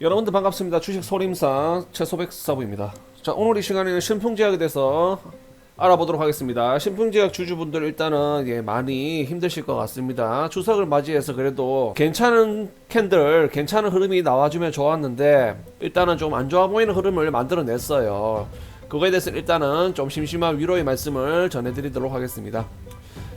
여러분들 반갑습니다. 주식 소림사 최소백 사부입니다. 자 오늘 이 시간에는 신풍제약에 대해서 알아보도록 하겠습니다. 신풍제약 주주분들 일단은 예, 많이 힘드실 것 같습니다. 추석을 맞이해서 그래도 괜찮은 캔들, 괜찮은 흐름이 나와주면 좋았는데 일단은 좀 안 좋아 보이는 흐름을 만들어냈어요. 그거에 대해서 일단은 좀 심심한 위로의 말씀을 전해드리도록 하겠습니다.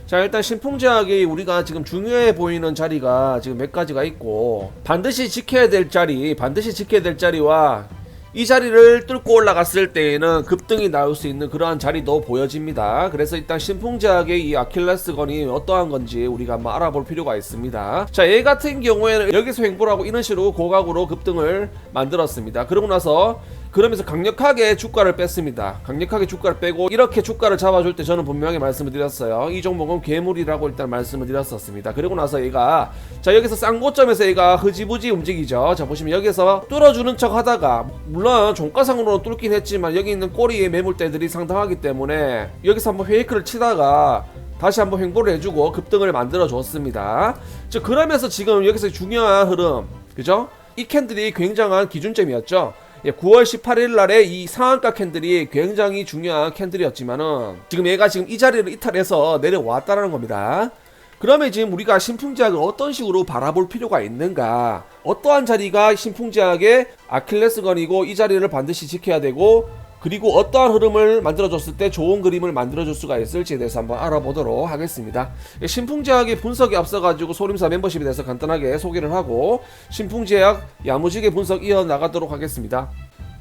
자 일단 신풍제약이 우리가 지금 중요해 보이는 자리가 지금 몇 가지가 있고 반드시 지켜야 될 자리 반드시 지켜야 될 자리와 이 자리를 뚫고 올라갔을 때에는 급등이 나올 수 있는 그러한 자리도 보여집니다. 그래서 일단 신풍제약의 이 아킬레스건이 어떠한 건지 우리가 한번 알아볼 필요가 있습니다. 자, 얘 같은 경우에는 여기서 횡보를 하고 이런 식으로 고각으로 급등을 만들었습니다. 그러고 나서 그러면서 강력하게 주가를 뺐습니다. 강력하게 주가를 빼고 이렇게 주가를 잡아줄 때 저는 분명히 말씀을 드렸어요. 이 종목은 괴물이라고 일단 말씀을 드렸었습니다. 그리고 나서 얘가 자 여기서 싼 고점에서 얘가 흐지부지 움직이죠. 자 보시면 여기서 뚫어주는 척 하다가 물론 종가상으로는 뚫긴 했지만 여기 있는 꼬리의 매물대들이 상당하기 때문에 여기서 한번 페이크를 치다가 다시 한번 횡보를 해주고 급등을 만들어 줬습니다. 자 그러면서 지금 여기서 중요한 흐름 그죠? 이 캔들이 굉장한 기준점이었죠. 예, 9월 18일 날에 이 상한가 캔들이 굉장히 중요한 캔들이었지만은 지금 얘가 지금 이 자리를 이탈해서 내려왔다는 겁니다. 그러면 지금 우리가 신풍제약을 어떤 식으로 바라볼 필요가 있는가? 어떠한 자리가 신풍제약의 아킬레스건이고 이 자리를 반드시 지켜야 되고 그리고 어떠한 흐름을 만들어줬을 때 좋은 그림을 만들어줄 수가 있을지에 대해서 한번 알아보도록 하겠습니다. 예, 신풍제약의 분석이 앞서가지고 소림사 멤버십에 대해서 간단하게 소개를 하고 신풍제약 야무지게 분석 이어나가도록 하겠습니다.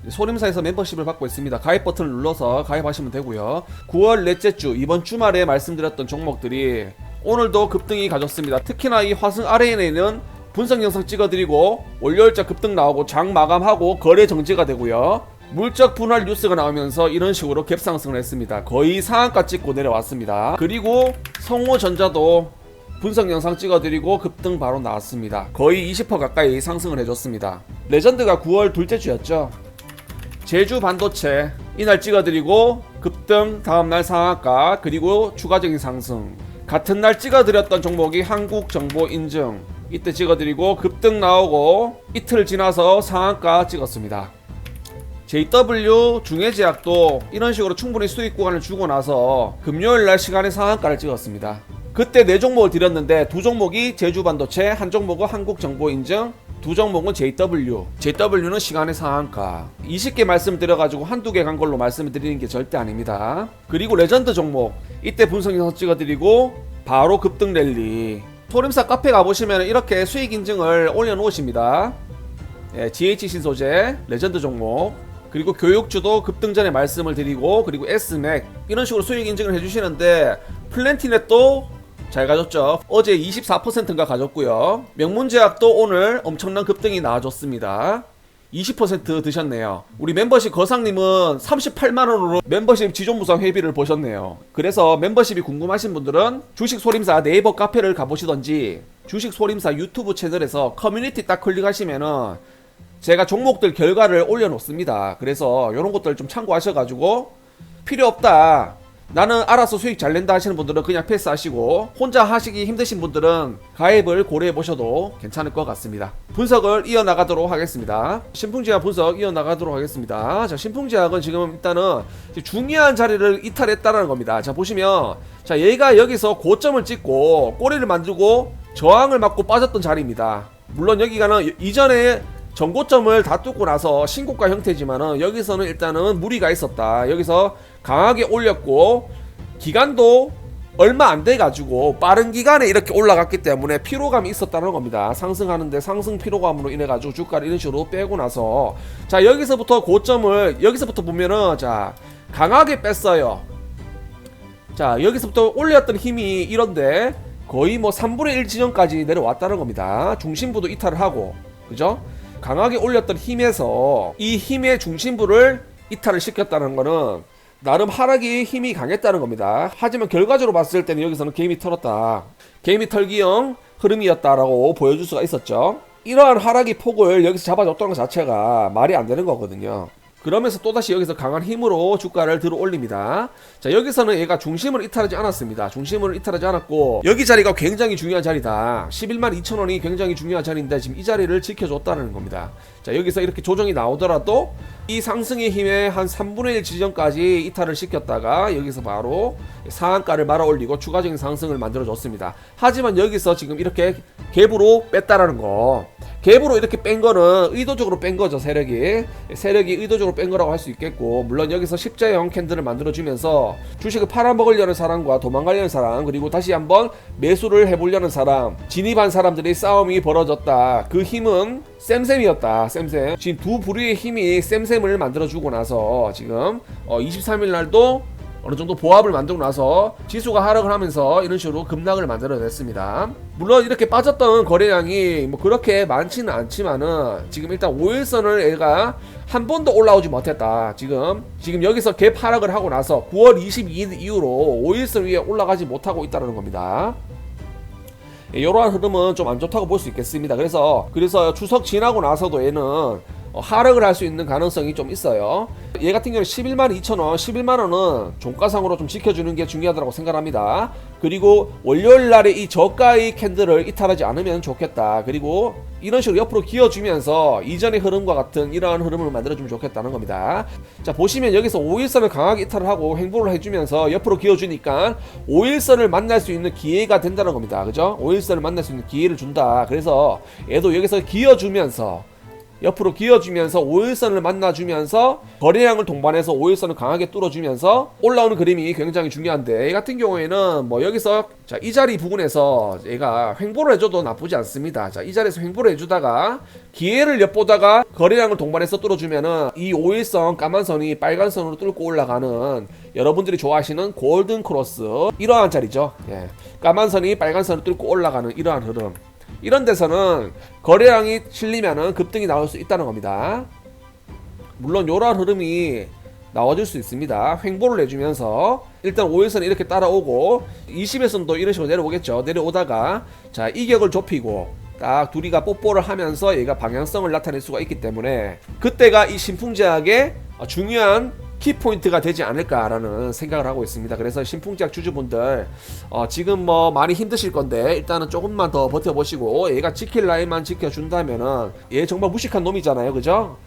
소림사에서 멤버십을 받고 있습니다. 가입 버튼을 눌러서 가입하시면 되고요. 9월 넷째 주 이번 주말에 말씀드렸던 종목들이 오늘도 급등이 가졌습니다. 특히나 이 화승 RNA는 분석 영상 찍어드리고 월요일자 급등 나오고 장 마감하고 거래 정지가 되고요. 물적 분할 뉴스가 나오면서 이런 식으로 갭상승을 했습니다. 거의 상한가 찍고 내려왔습니다. 그리고 성호전자도 분석 영상 찍어드리고 급등 바로 나왔습니다. 거의 20% 가까이 상승을 해줬습니다. 레전드가 9월 둘째 주였죠. 제주 반도체 이날 찍어드리고 급등 다음날 상한가 그리고 추가적인 상승 같은 날 찍어드렸던 종목이 한국정보인증 이때 찍어드리고 급등 나오고 이틀 지나서 상한가 찍었습니다 JW 중해제약도 이런 식으로 충분히 수익 구간을 주고 나서 금요일 날 시간에 상한가를 찍었습니다 그때 네 종목을 드렸는데 두 종목이 제주 반도체 한 종목은 한국 정보 인증 두 종목은 JW. JW는 시간의 상한가. 20개 말씀드려가지고 한두 개 간 걸로 말씀을 드리는 게 절대 아닙니다. 그리고 레전드 종목. 이때 분석 영상 찍어드리고 바로 급등 랠리. 소림사 카페 가보시면 이렇게 수익 인증을 올려놓으십니다. 예, GHC 소재, 레전드 종목. 그리고 교육주도 급등 전에 말씀을 드리고 그리고 S맥 이런 식으로 수익 인증을 해주시는데 플랜티넷도 잘 가졌죠. 어제 24%인가 가졌고요. 명문제약도 오늘 엄청난 급등이 나와줬습니다. 20% 드셨네요. 우리 멤버십 거상님은 38만원으로 멤버십 지존무상 회비를 보셨네요. 그래서 멤버십이 궁금하신 분들은 주식소림사 네이버 카페를 가보시던지 주식소림사 유튜브 채널에서 커뮤니티 딱 클릭하시면은 제가 종목들 결과를 올려놓습니다. 그래서 이런 것들 좀 참고하셔가지고 필요 없다. 나는 알아서 수익 잘 낸다 하시는 분들은 그냥 패스하시고 혼자 하시기 힘드신 분들은 가입을 고려해 보셔도 괜찮을 것 같습니다. 분석을 이어나가도록 하겠습니다. 신풍제약 분석 이어나가도록 하겠습니다. 자, 신풍제약은 지금 일단은 중요한 자리를 이탈했다는 겁니다. 자, 보시면 자, 얘가 여기서 고점을 찍고 꼬리를 만들고 저항을 맞고 빠졌던 자리입니다. 물론 여기가는 이전에 전고점을 다 뚫고 나서 신고가 형태지만은 여기서는 일단은 무리가 있었다. 여기서 강하게 올렸고 기간도 얼마 안 돼 가지고 빠른 기간에 이렇게 올라갔기 때문에 피로감이 있었다는 겁니다. 상승하는데 상승 피로감으로 인해 가지고 주가를 이런 식으로 빼고 나서 자 여기서부터 고점을 여기서부터 보면은 자 강하게 뺐어요. 자 여기서부터 올렸던 힘이 이런데 거의 뭐 3분의 1 지점까지 내려왔다는 겁니다. 중심부도 이탈을 하고 그죠? 강하게 올렸던 힘에서 이 힘의 중심부를 이탈을 시켰다는 거는 나름 하락이 힘이 강했다는 겁니다. 하지만 결과적으로 봤을 때는 여기서는 게임이 털었다. 게임이 털기형 흐름이었다라고 보여줄 수가 있었죠. 이러한 하락의 폭을 여기서 잡아줬다는 것 자체가 말이 안 되는 거거든요. 그러면서 또다시 여기서 강한 힘으로 주가를 들어 올립니다. 자, 여기서는 얘가 중심을 이탈하지 않았습니다. 중심을 이탈하지 않았고, 여기 자리가 굉장히 중요한 자리다. 11만 2천 원이 굉장히 중요한 자리인데, 지금 이 자리를 지켜줬다는 겁니다. 자, 여기서 이렇게 조정이 나오더라도, 이 상승의 힘에 한 3분의 1 지점까지 이탈을 시켰다가, 여기서 바로 상한가를 말아 올리고, 추가적인 상승을 만들어 줬습니다. 하지만 여기서 지금 이렇게 갭으로 뺐다라는 거. 갭으로 이렇게 뺀 거는 의도적으로 뺀 거죠 세력이 세력이 의도적으로 뺀 거라고 할 수 있겠고 물론 여기서 십자형 캔들을 만들어 주면서 주식을 팔아먹으려는 사람과 도망가려는 사람 그리고 다시 한번 매수를 해보려는 사람 진입한 사람들의 싸움이 벌어졌다 그 힘은 쌤쌤이었다 쌤쌤 지금 두 부류의 힘이 쌤쌤을 만들어 주고 나서 지금 어 23일 날도 어느 정도 보합을 만들고 나서 지수가 하락을 하면서 이런 식으로 급락을 만들어냈습니다. 물론 이렇게 빠졌던 거래량이 뭐 그렇게 많지는 않지만은 지금 일단 5일선을 얘가 한 번도 올라오지 못했다. 지금 지금 여기서 갭 하락을 하고 나서 9월 22일 이후로 5일선 위에 올라가지 못하고 있다는 겁니다. 예, 이러한 흐름은 좀 안 좋다고 볼 수 있겠습니다. 그래서 그래서 추석 지나고 나서도 얘는 어, 하락을 할 수 있는 가능성이 좀 있어요. 얘 같은 경우는 11만 2천 원, 11만 원은 종가상으로 좀 지켜주는 게 중요하다고 생각합니다. 그리고 월요일 날에 이 저가의 캔들을 이탈하지 않으면 좋겠다. 그리고 이런 식으로 옆으로 기어주면서 이전의 흐름과 같은 이러한 흐름을 만들어주면 좋겠다는 겁니다. 자 보시면 여기서 5일선을 강하게 이탈을 하고 행보를 해주면서 옆으로 기어주니까 5일선을 만날 수 있는 기회가 된다는 겁니다. 그죠? 5일선을 만날 수 있는 기회를 준다. 그래서 얘도 여기서 기어주면서 옆으로 기어주면서 5일선을 만나주면서 거래량을 동반해서 5일선을 강하게 뚫어주면서 올라오는 그림이 굉장히 중요한데 얘 같은 경우에는 뭐 여기서 자 이 자리 부분에서 얘가 횡보를 해줘도 나쁘지 않습니다. 자 이 자리에서 횡보를 해주다가 기회를 엿보다가 거래량을 동반해서 뚫어주면은 이 5일선 까만 선이 빨간 선으로 뚫고 올라가는 여러분들이 좋아하시는 골든 크로스 이러한 자리죠. 예. 까만 선이 빨간 선을 뚫고 올라가는 이러한 흐름 이런 데서는 거래량이 실리면은 급등이 나올 수 있다는 겁니다. 물론 이러한 흐름이 나와줄 수 있습니다. 횡보를 내주면서 일단 5일선 이렇게 따라오고 20일선도 이런 식으로 내려오겠죠. 내려오다가 자 이격을 좁히고 딱 둘이가 뽀뽀를 하면서 얘가 방향성을 나타낼 수가 있기 때문에 그때가 이 신풍제약의 중요한 키포인트가 되지 않을까라는 생각을 하고 있습니다. 그래서 신풍제약 주주분들 어, 지금 뭐 많이 힘드실 건데 일단은 조금만 더 버텨보시고 얘가 지킬 라인만 지켜준다면은 얘 정말 무식한 놈이잖아요, 그죠?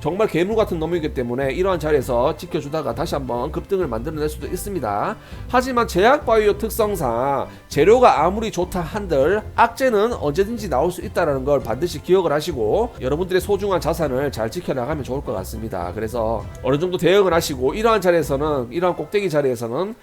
정말 괴물 같은 놈이기 때문에 이러한 자리에서 지켜주다가 다시 한번 급등을 만들어낼 수도 있습니다. 하지만 제약바이오 특성상 재료가 아무리 좋다 한들 악재는 언제든지 나올 수 있다는 걸 반드시 기억을 하시고 여러분들의 소중한 자산을 잘 지켜나가면 좋을 것 같습니다. 그래서 어느 정도 대응을 하시 고 이러한 자리에서는 이러한 꼭대기 자리에서는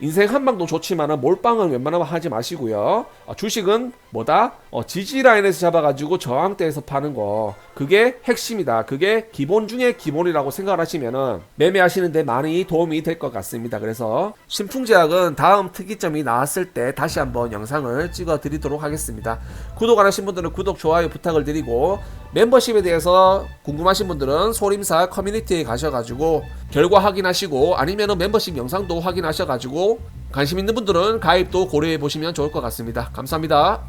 인생 한 방도 좋지만은 몰빵은 웬만하면 하지 마시고요. 어, 주식은 뭐다? 어, 지지 라인에서 잡아가지고 저항대에서 파는 거 그게 핵심이다. 그게 기본 중에 기본이라고 생각을 하시면은 매매하시는데 많이 도움이 될 것 같습니다. 그래서 신풍제약은 다음 특이점이 나왔을 때 다시 한번 영상을 찍어 드리도록 하겠습니다. 구독 안 하신 분들은 구독 좋아요 부탁을 드리고 멤버십에 대해서 궁금하신 분들은 소림사 커뮤니티에 가셔가지고 결과 확인하시고 아니면은 멤버십 영상도 확인하셔가지 고 관심 있는 분들은 가입도 고려해 보시면 좋을 것 같습니다. 감사합니다.